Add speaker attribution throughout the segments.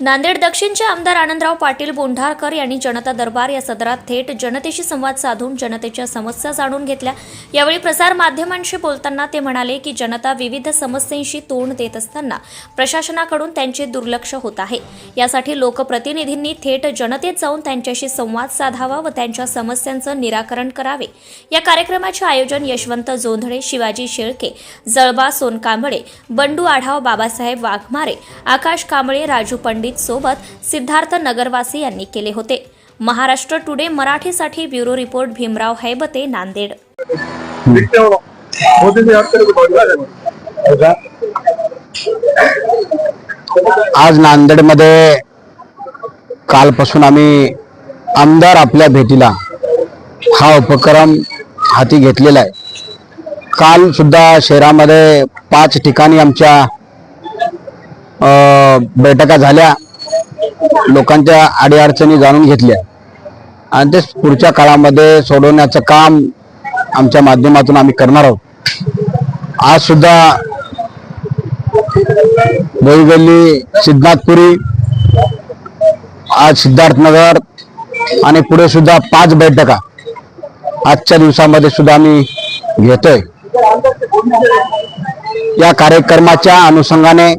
Speaker 1: नांदेड दक्षिणचे आमदार आनंदराव पाटील बोंढारकर यांनी जनता दरबार या सदरात थेट जनतेशी संवाद साधून जनतेच्या समस्या जाणून घेतल्या. यावेळी प्रसार माध्यमांशी बोलताना ते म्हणाले की जनता विविध समस्यांशी तोंड देत असताना प्रशासनाकडून त्यांचे दुर्लक्ष होत आहे. यासाठी लोकप्रतिनिधींनी थेट जनतेत जाऊन त्यांच्याशी संवाद साधावा व त्यांच्या समस्यांचं निराकरण करावे. या कार्यक्रमाचे आयोजन यशवंत जोंधळे शिवाजी शेळके जळबा सोनकांबळे बंडू आढाव बाबासाहेब वाघमारे आकाश कांबळे राजू पंडित सोबत सिद्धार्थ नगरवासी यांनी केले होते. महाराष्ट्र टुडे मराठीसाठी ब्युरो रिपोर्ट भीमराव हैबते नांदेड.
Speaker 2: आज नांदेडमध्ये कालपासून आम्ही आमदार आपल्या भेटीला हा उपक्रम हाती घेतलेला आहे. काल सुद्धा शहरामध्ये पाच ठिकाणी आमच्या बैठका झाल्या. लोकांच्या अडीअडचणी जाणून घेतल्या. आणि ते पुढच्या काळामध्ये सोडवण्याचं काम आमच्या माध्यमातून आम्ही करणार आहोत. आज सुद्धा बोईगल्ली सिद्धार्थपुरी आज सिद्धार्थनगर आणि पुढे सुद्धा पाच बैठका आजच्या दिवसामध्ये सुद्धा आम्ही घेतोय. या कार्यक्रमाच्या अनुषंगाने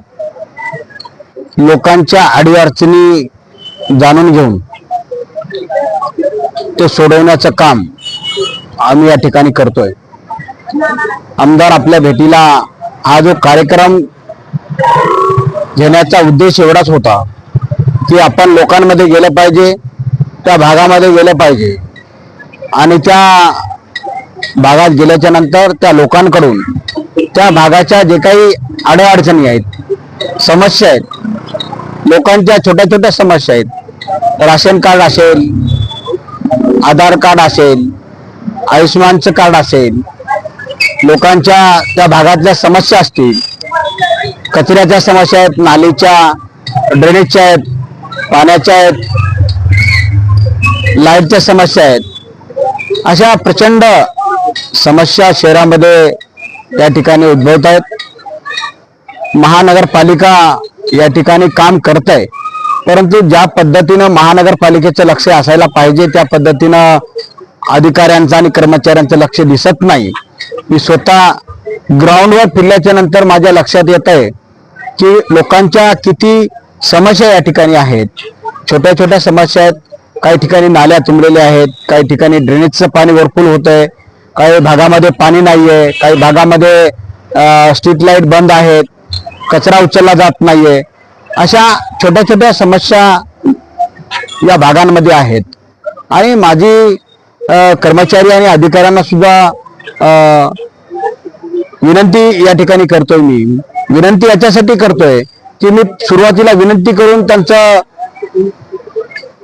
Speaker 2: लोकांच्या अडीअडचणी जाणून घेऊन ते सोडवण्याचं काम आम्ही या ठिकाणी करतोय. आमदार आपल्या भेटीला हा जो कार्यक्रम घेण्याचा उद्देश एवढाच होता की आपण लोकांमध्ये गेलं पाहिजे त्या भागामध्ये गेलं पाहिजे. आणि त्या भागात गेल्याच्यानंतर त्या लोकांकडून त्या भागाच्या जे काही अडीअडचणी आहेत समस्या आहेत लोकांच्या छोट्या छोट्या समस्या आहेत. राशन कार्ड असेल आधार कार्ड असेल आयुष्यमानचं कार्ड असेल लोकांच्या त्या भागातल्या समस्या असतील कचऱ्याच्या समस्या आहेत नालीच्या ड्रेनेजच्या आहेत पाण्याच्या आहेत लाईटच्या समस्या आहेत. अशा प्रचंड समस्या शहरामध्ये त्या ठिकाणी उद्भवत आहेत. महानगरपालिका या ठिकाणी काम करत आहे परंतु ज्या पद्धतीनं महानगरपालिकेचं लक्ष असायला पाहिजे त्या पद्धतीनं अधिकाऱ्यांचं आणि कर्मचाऱ्यांचं लक्ष दिसत नाही. मी स्वतः ग्राउंडवर फिरल्याच्या नंतर माझ्या लक्षात येत आहे की लोकांच्या किती समस्या या ठिकाणी आहेत. छोट्या छोट्या समस्या आहेत. काही ठिकाणी नाल्या तुंबलेल्या आहेत. काही ठिकाणी ड्रेनेजचं पाणी भरपूर होत आहे काही भागामध्ये पाणी नाही आहे काही भागामध्ये स्ट्रीट लाइट बंद आहेत. कचरा उचलला जात नाहीये. अशा छोट्या छोट्या समस्या या भागांमध्ये आहेत. आणि माझी कर्मचारी आणि अधिकाऱ्यांना सुद्धा विनंती या ठिकाणी करतोय मी. विनंती याच्यासाठी करतोय की मी सुरुवातीला विनंती करून त्यांचं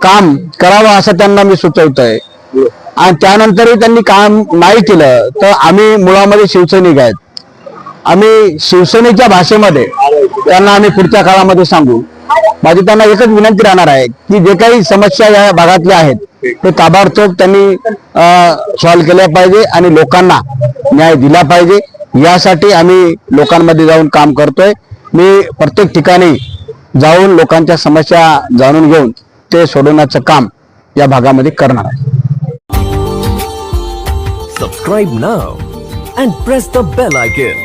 Speaker 2: काम करावं असं त्यांना मी सुचवतोय. आणि त्यानंतरही त्यांनी काम नाही केलं तर आम्ही मुळामध्ये शिवसैनिक आहेत. आम्ही शिवसेनेच्या भाषेमध्ये त्यांना आम्ही पुढच्या काळामध्ये सांगू. माझी त्यांना एकच विनंती राहणार आहे की जे काही समस्या या भागातल्या आहेत ते ताबडतोब त्यांनी सॉल्व्ह केल्या पाहिजे आणि लोकांना न्याय दिला पाहिजे. यासाठी आम्ही लोकांमध्ये जाऊन काम करतोय. मी प्रत्येक ठिकाणी जाऊन लोकांच्या समस्या जाणून घेऊन ते सोडवण्याचं काम या भागामध्ये करणार आहे.
Speaker 3: Subscribe now and press the bell icon